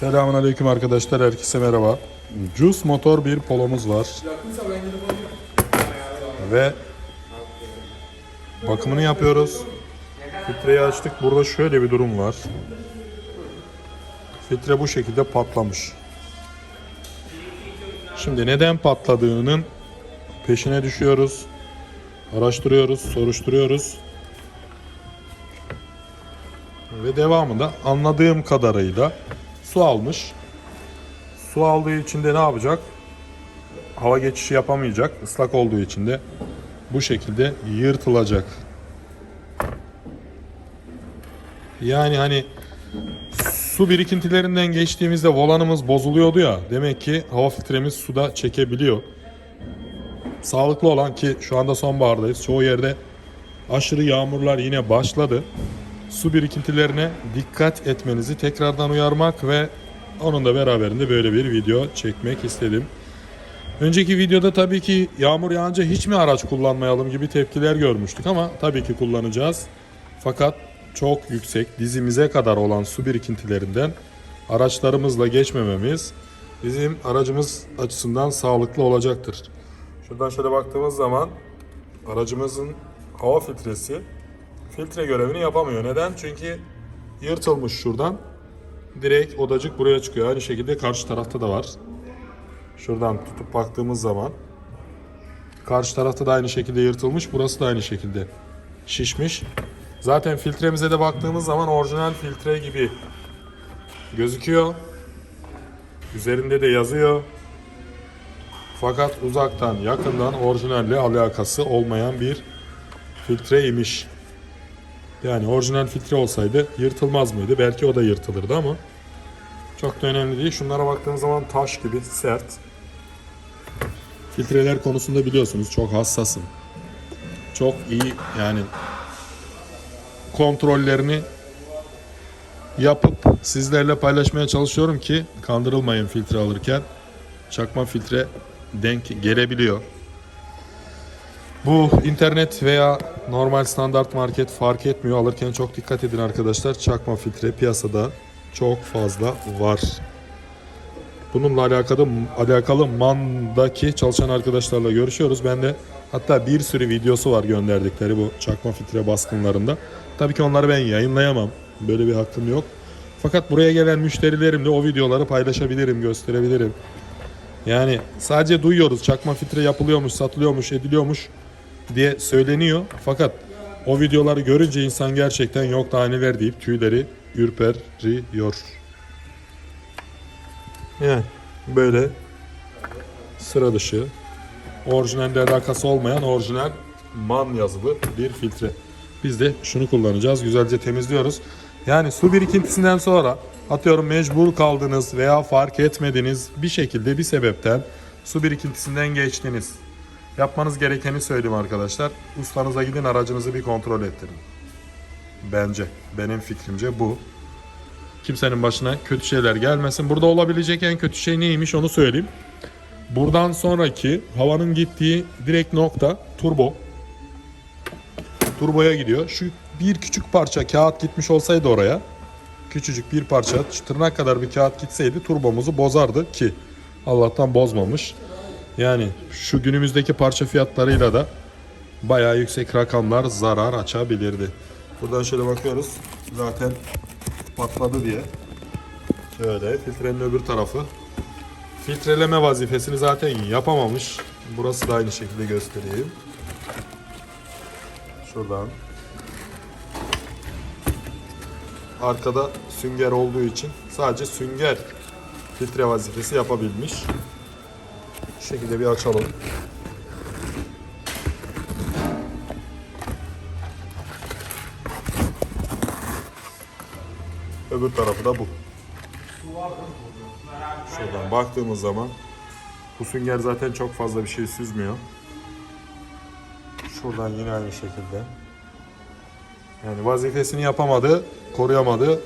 Selamun Aleyküm arkadaşlar, herkese merhaba. Juice motor bir polomuz var. Ve bakımını yapıyoruz. Filtreyi açtık. Burada şöyle bir durum var. Filtre bu şekilde patlamış. Şimdi neden patladığının peşine düşüyoruz. Araştırıyoruz, soruşturuyoruz. Ve devamında anladığım kadarıyla su almış. Su aldığı için de ne yapacak? Hava geçişi yapamayacak. Islak olduğu için de bu şekilde yırtılacak. Yani hani su birikintilerinden geçtiğimizde volanımız bozuluyordu ya. Demek ki hava filtremiz suda çekebiliyor. Sağlıklı olan ki şu anda sonbahardayız. Çoğu yerde aşırı yağmurlar yine başladı su birikintilerine dikkat etmenizi tekrardan uyarmak ve onun da beraberinde böyle bir video çekmek istedim. Önceki videoda tabii ki yağmur yağınca hiç mi araç kullanmayalım gibi tepkiler görmüştük ama tabii ki kullanacağız. Fakat çok yüksek dizimize kadar olan su birikintilerinden araçlarımızla geçmememiz bizim aracımız açısından sağlıklı olacaktır. Şuradan şöyle baktığımız zaman aracımızın hava filtresi filtre görevini yapamıyor. Neden? Çünkü yırtılmış şuradan. Direkt odacık buraya çıkıyor. Aynı şekilde karşı tarafta da var. Şuradan tutup baktığımız zaman karşı tarafta da aynı şekilde yırtılmış. Burası da aynı şekilde şişmiş. Zaten filtremize de baktığımız zaman orijinal filtre gibi gözüküyor. Üzerinde de yazıyor. Fakat uzaktan yakından orijinalle alakası olmayan bir filtreymiş. Yani orijinal filtre olsaydı yırtılmaz mıydı? Belki o da yırtılırdı ama çok da önemli değil. Şunlara baktığımız zaman taş gibi sert. Filtreler konusunda biliyorsunuz çok hassasım. Çok iyi yani kontrollerini yapıp sizlerle paylaşmaya çalışıyorum ki kandırılmayın filtre alırken. Çakma filtre denk gelebiliyor. Bu internet veya normal standart market fark etmiyor. Alırken çok dikkat edin arkadaşlar. Çakma filtre piyasada çok fazla var. Bununla alakalı alakalı MAN'daki çalışan arkadaşlarla görüşüyoruz. Ben de hatta bir sürü videosu var gönderdikleri bu çakma filtre baskınlarında. Tabii ki onları ben yayınlayamam. Böyle bir hakkım yok. Fakat buraya gelen müşterilerimle o videoları paylaşabilirim, gösterebilirim. Yani sadece duyuyoruz çakma filtre yapılıyormuş, satılıyormuş, ediliyormuş diye söyleniyor. Fakat o videoları görünce insan gerçekten yok daha neler deyip tüyleri ürperiyor. Yani böyle sıra dışı orijinalde alakası olmayan orijinal man yazılı bir filtre. Biz de şunu kullanacağız. Güzelce temizliyoruz. Yani su birikintisinden sonra atıyorum mecbur kaldınız veya fark etmediniz bir şekilde bir sebepten su birikintisinden geçtiniz. Yapmanız gerekeni söyleyeyim arkadaşlar. Ustanıza gidin aracınızı bir kontrol ettirin. Bence, benim fikrimce bu. Kimsenin başına kötü şeyler gelmesin. Burada olabilecek en kötü şey neymiş onu söyleyeyim. Buradan sonraki havanın gittiği direkt nokta turbo. Turboya gidiyor. Şu bir küçük parça kağıt gitmiş olsaydı oraya. Küçücük bir parça tırnak kadar bir kağıt gitseydi turbomuzu bozardı ki Allah'tan bozmamış. Yani şu günümüzdeki parça fiyatlarıyla da bayağı yüksek rakamlar zarar açabilirdi. Buradan şöyle bakıyoruz. Zaten patladı diye. Şöyle filtrenin öbür tarafı. Filtreleme vazifesini zaten yapamamış. Burası da aynı şekilde göstereyim. Şuradan. Arkada sünger olduğu için sadece sünger filtre vazifesi yapabilmiş. Şu şekilde bir açalım. Öbür tarafı da bu. Şuradan baktığımız zaman bu sünger zaten çok fazla bir şey süzmüyor. Şuradan yine aynı şekilde. Yani vazifesini yapamadı, koruyamadı.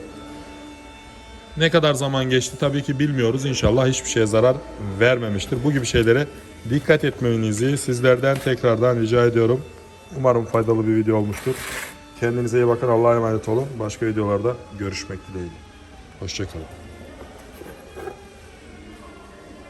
Ne kadar zaman geçti tabii ki bilmiyoruz. İnşallah hiçbir şeye zarar vermemiştir. Bu gibi şeylere dikkat etmenizi sizlerden tekrardan rica ediyorum. Umarım faydalı bir video olmuştur. Kendinize iyi bakın. Allah'a emanet olun. Başka videolarda görüşmek dileğiyle. Hoşçakalın.